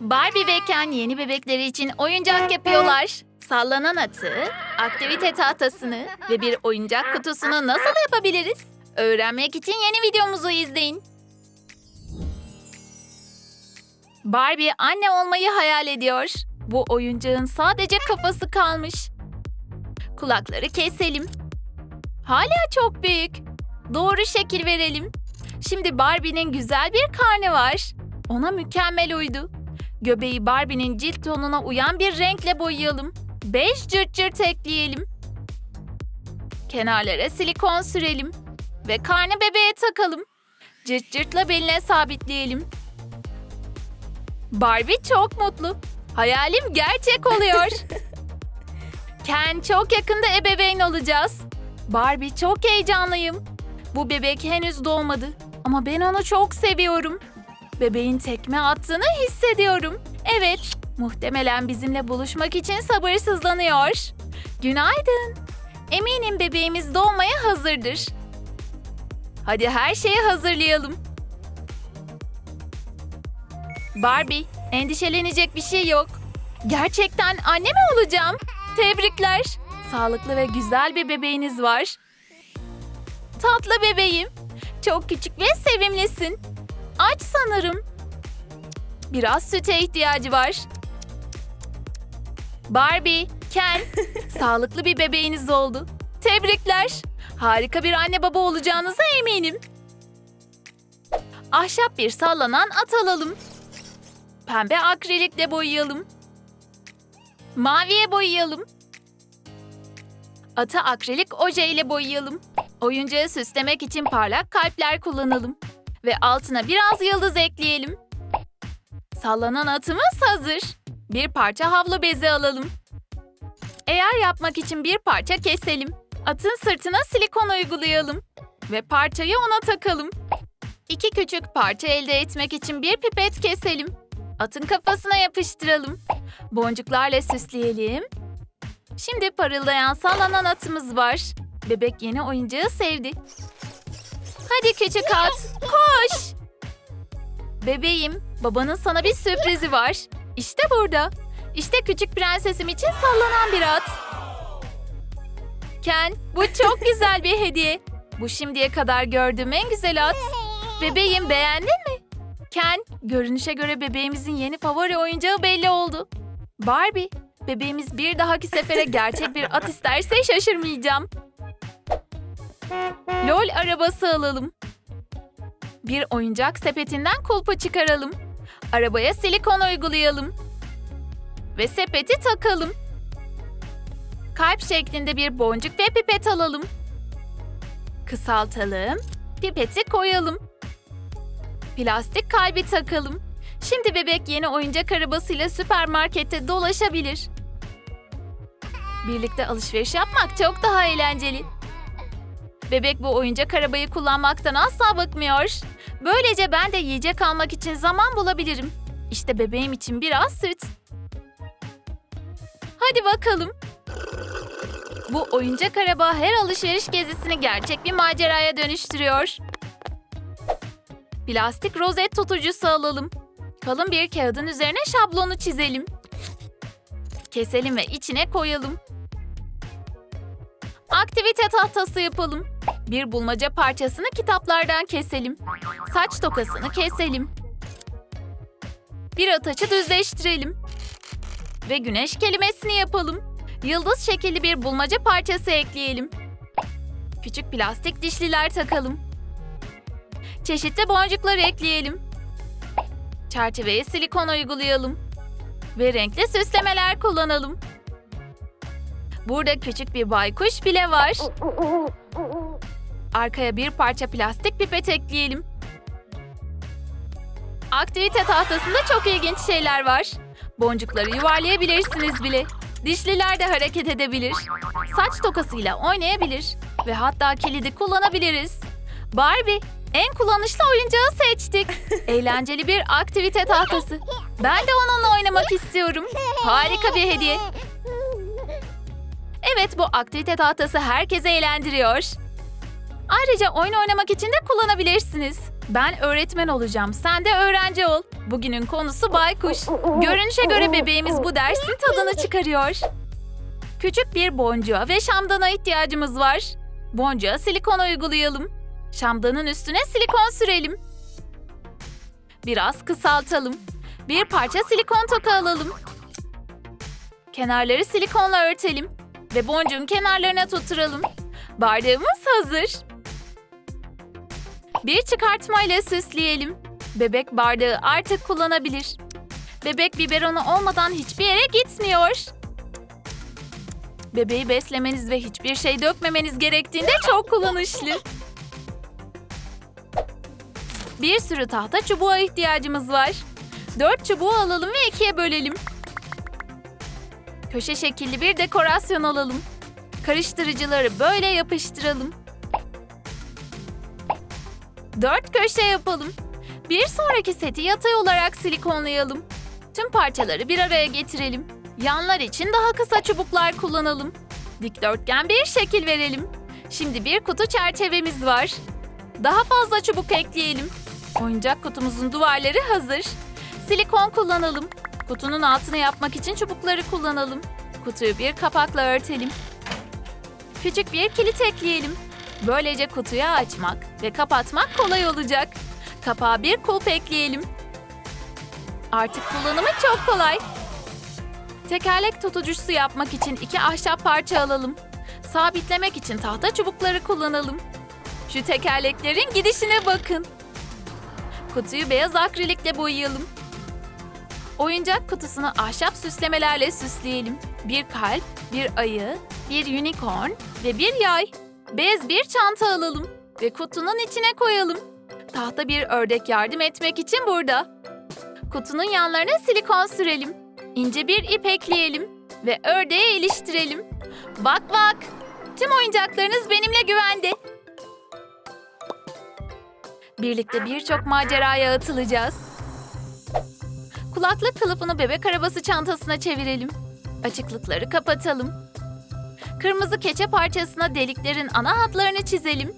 Barbie ve Ken yeni bebekleri için oyuncak yapıyorlar. Sallanan atı, aktivite tahtasını ve bir oyuncak kutusunu nasıl yapabiliriz? Öğrenmek için yeni videomuzu izleyin. Barbie anne olmayı hayal ediyor. Bu oyuncağın sadece kafası kalmış. Kulakları keselim. Hala çok büyük. Doğru şekil verelim. Şimdi Barbie'nin güzel bir karnı var. Ona mükemmel uydu. Göbeği Barbie'nin cilt tonuna uyan bir renkle boyayalım. Beş cırt cırt ekleyelim. Kenarlara silikon sürelim. Ve karnı bebeğe takalım. Cırt cırtla beline sabitleyelim. Barbie çok mutlu. Hayalim gerçek oluyor. Ken çok yakında ebeveyn olacağız. Barbie çok heyecanlıyım. Bu bebek henüz doğmadı ama ben onu çok seviyorum. Bebeğin tekme attığını hissediyorum. Evet, muhtemelen bizimle buluşmak için sabırsızlanıyor. Günaydın. Eminim bebeğimiz doğmaya hazırdır. Hadi her şeyi hazırlayalım. Barbie, endişelenecek bir şey yok. Gerçekten anne mi olacağım? Tebrikler. Sağlıklı ve güzel bir bebeğiniz var. Tatlı bebeğim. Çok küçük ve sevimlisin. Aç sanırım. Biraz süte ihtiyacı var. Barbie, Ken, sağlıklı bir bebeğiniz oldu. Tebrikler. Harika bir anne baba olacağınıza eminim. Ahşap bir sallanan at alalım. Pembe akrilikle boyayalım. Maviye boyayalım. Atı akrilik oje ile boyayalım. Oyuncağı süslemek için parlak kalpler kullanalım. Ve altına biraz yıldız ekleyelim. Sallanan atımız hazır. Bir parça havlu bezi alalım. Eğer yapmak için bir parça keselim. Atın sırtına silikon uygulayalım. Ve parçayı ona takalım. İki küçük parça elde etmek için bir pipet keselim. Atın kafasına yapıştıralım. Boncuklarla süsleyelim. Şimdi parıldayan sallanan atımız var. Bebek yeni oyuncağı sevdi. Hadi küçük at, koş! Bebeğim, babanın sana bir sürprizi var. İşte burada. İşte küçük prensesim için sallanan bir at. Ken, bu çok güzel bir hediye. Bu şimdiye kadar gördüğüm en güzel at. Bebeğim beğendin mi? Ken, görünüşe göre bebeğimizin yeni favori oyuncağı belli oldu. Barbie, bebeğimiz bir dahaki sefere gerçek bir at isterse şaşırmayacağım. LOL arabası alalım. Bir oyuncak sepetinden kulpa çıkaralım. Arabaya silikon uygulayalım. Ve sepeti takalım. Kalp şeklinde bir boncuk ve pipet alalım. Kısaltalım. Pipeti koyalım. Plastik kalbi takalım. Şimdi bebek yeni oyuncak arabasıyla süpermarkette dolaşabilir. Birlikte alışveriş yapmak çok daha eğlenceli. Bebek bu oyuncak arabayı kullanmaktan asla bıkmıyor. Böylece ben de yiyecek almak için zaman bulabilirim. İşte bebeğim için biraz süt. Hadi bakalım. Bu oyuncak araba her alışveriş gezisini gerçek bir maceraya dönüştürüyor. Plastik rozet tutucusu alalım. Kalın bir kağıdın üzerine şablonu çizelim. Keselim ve içine koyalım. Aktivite tahtası yapalım. Bir bulmaca parçasını kitaplardan keselim. Saç tokasını keselim. Bir ataçı düzleştirelim. Ve güneş kelimesini yapalım. Yıldız şekilli bir bulmaca parçası ekleyelim. Küçük plastik dişliler takalım. Çeşitli boncuklar ekleyelim. Çerçeveye silikon uygulayalım. Ve renkli süslemeler kullanalım. Burada küçük bir baykuş bile var. Arkaya bir parça plastik pipet ekleyelim. Aktivite tahtasında çok ilginç şeyler var. Boncukları yuvarlayabilirsiniz bile. Dişliler de hareket edebilir. Saç tokasıyla oynayabilir. Ve hatta kilidi kullanabiliriz. Barbie, en kullanışlı oyuncağı seçtik. Eğlenceli bir aktivite tahtası. Ben de onunla oynamak istiyorum. Harika bir hediye. Evet bu aktivite tahtası herkese eğlendiriyor. Ayrıca oyun oynamak için de kullanabilirsiniz. Ben öğretmen olacağım. Sen de öğrenci ol. Bugünün konusu baykuş. Görünüşe göre bebeğimiz bu dersin tadını çıkarıyor. Küçük bir boncuğa ve şamdana ihtiyacımız var. Boncuğa silikon uygulayalım. Şamdanın üstüne silikon sürelim. Biraz kısaltalım. Bir parça silikon toka alalım. Kenarları silikonla örtelim ve boncuğun kenarlarına tutturalım. Bardağımız hazır. Bir çıkartma ile süsleyelim. Bebek bardağı artık kullanabilir. Bebek biberonu olmadan hiçbir yere gitmiyor. Bebeği beslemeniz ve hiçbir şey dökmemeniz gerektiğinde çok kullanışlı. Bir sürü tahta çubuğa ihtiyacımız var. Dört çubuğu alalım ve ikiye bölelim. Köşe şekilli bir dekorasyon alalım. Karıştırıcıları böyle yapıştıralım. Dört köşe yapalım. Bir sonraki seti yatay olarak silikonlayalım. Tüm parçaları bir araya getirelim. Yanlar için daha kısa çubuklar kullanalım. Dikdörtgen bir şekil verelim. Şimdi bir kutu çerçevemiz var. Daha fazla çubuk ekleyelim. Oyuncak kutumuzun duvarları hazır. Silikon kullanalım. Kutunun altını yapmak için çubukları kullanalım. Kutuyu bir kapakla örtelim. Küçük bir kilit ekleyelim. Böylece kutuyu açmak ve kapatmak kolay olacak. Kapağa bir kulp ekleyelim. Artık kullanımı çok kolay. Tekerlek tutucusu yapmak için iki ahşap parça alalım. Sabitlemek için tahta çubukları kullanalım. Şu tekerleklerin gidişine bakın. Kutuyu beyaz akrilikle boyayalım. Oyuncak kutusunu ahşap süslemelerle süsleyelim. Bir kalp, bir ayı, bir unicorn ve bir yay. Bez bir çanta alalım ve kutunun içine koyalım. Tahta bir ördek yardım etmek için burada. Kutunun yanlarına silikon sürelim. İnce bir ip ekleyelim ve ördeğe iliştirelim. Bak bak, tüm oyuncaklarınız benimle güvende. Birlikte birçok maceraya atılacağız. Kulaklık kılıfını bebek arabası çantasına çevirelim. Açıklıkları kapatalım. Kırmızı keçe parçasına deliklerin ana hatlarını çizelim.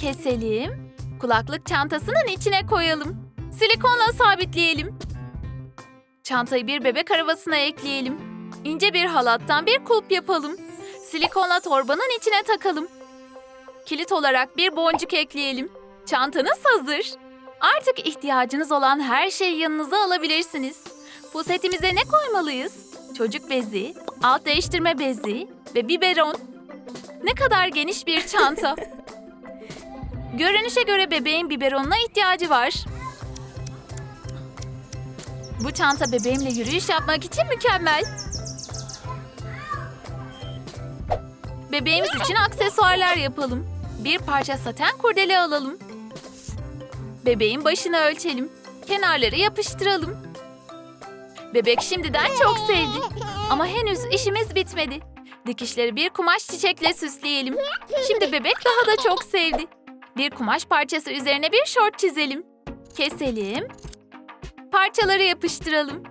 Keselim. Kulaklık çantasının içine koyalım. Silikonla sabitleyelim. Çantayı bir bebek arabasına ekleyelim. İnce bir halattan bir kulp yapalım. Silikonla torbanın içine takalım. Kilit olarak bir boncuk ekleyelim. Çantanız hazır. Artık ihtiyacınız olan her şeyi yanınıza alabilirsiniz. Pusetimize ne koymalıyız? Çocuk bezi, alt değiştirme bezi ve biberon. Ne kadar geniş bir çanta. Görünüşe göre bebeğin biberonuna ihtiyacı var. Bu çanta bebeğimle yürüyüş yapmak için mükemmel. Bebeğimiz için aksesuarlar yapalım. Bir parça saten kurdele alalım. Bebeğin başını ölçelim. Kenarları yapıştıralım. Bebek şimdiden çok sevdi. Ama henüz işimiz bitmedi. Dikişleri bir kumaş çiçekle süsleyelim. Şimdi bebek daha da çok sevdi. Bir kumaş parçası üzerine bir şort çizelim. Keselim. Parçaları yapıştıralım.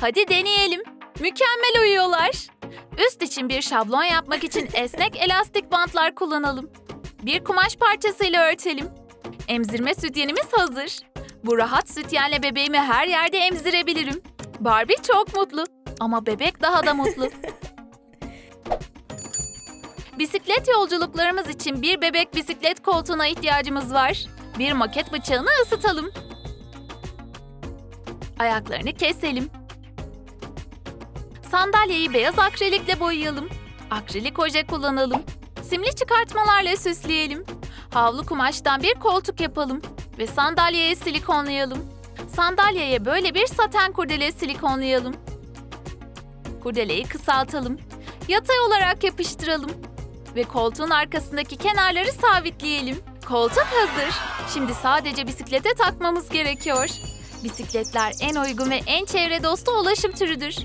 Hadi deneyelim. Mükemmel uyuyorlar. Üst için bir şablon yapmak için esnek elastik bantlar kullanalım. Bir kumaş parçasıyla örtelim. Emzirme sütyenimiz hazır. Bu rahat sütyenle bebeğimi her yerde emzirebilirim. Barbie çok mutlu ama bebek daha da mutlu. Bisiklet yolculuklarımız için bir bebek bisiklet koltuğuna ihtiyacımız var. Bir maket bıçağını ısıtalım. Ayaklarını keselim. Sandalyeyi beyaz akrilikle boyayalım. Akrilik oje kullanalım. Simli çıkartmalarla süsleyelim. Havlu kumaştan bir koltuk yapalım ve sandalyeye silikonlayalım. Sandalyeye böyle bir saten kurdele silikonlayalım. Kurdeleyi kısaltalım. Yatay olarak yapıştıralım. Ve koltuğun arkasındaki kenarları sabitleyelim. Koltuk hazır. Şimdi sadece bisiklete takmamız gerekiyor. Bisikletler en uygun ve en çevre dostu ulaşım türüdür.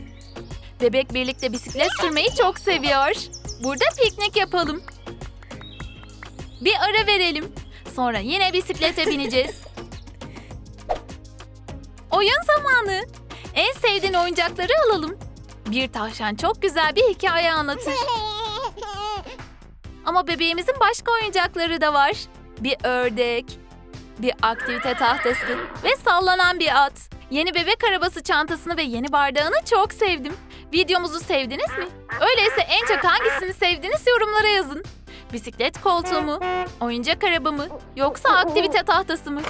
Bebek birlikte bisiklet sürmeyi çok seviyor. Burada piknik yapalım. Bir ara verelim. Sonra yine bisiklete bineceğiz. Oyun zamanı. En sevdiğin oyuncakları alalım. Bir tavşan çok güzel bir hikaye anlatır. Ama bebeğimizin başka oyuncakları da var. Bir ördek, bir aktivite tahtası ve sallanan bir at. Yeni bebek arabası çantasını ve yeni bardağını çok sevdim. Videomuzu sevdiniz mi? Öyleyse en çok hangisini sevdiniz yorumlara yazın. Bisiklet koltuğu mu? Oyuncak araba mı? Yoksa aktivite tahtası mı?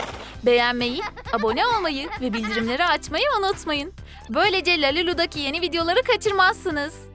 Beğenmeyi, abone olmayı ve bildirimleri açmayı unutmayın. Böylece Lalulu'daki yeni videoları kaçırmazsınız.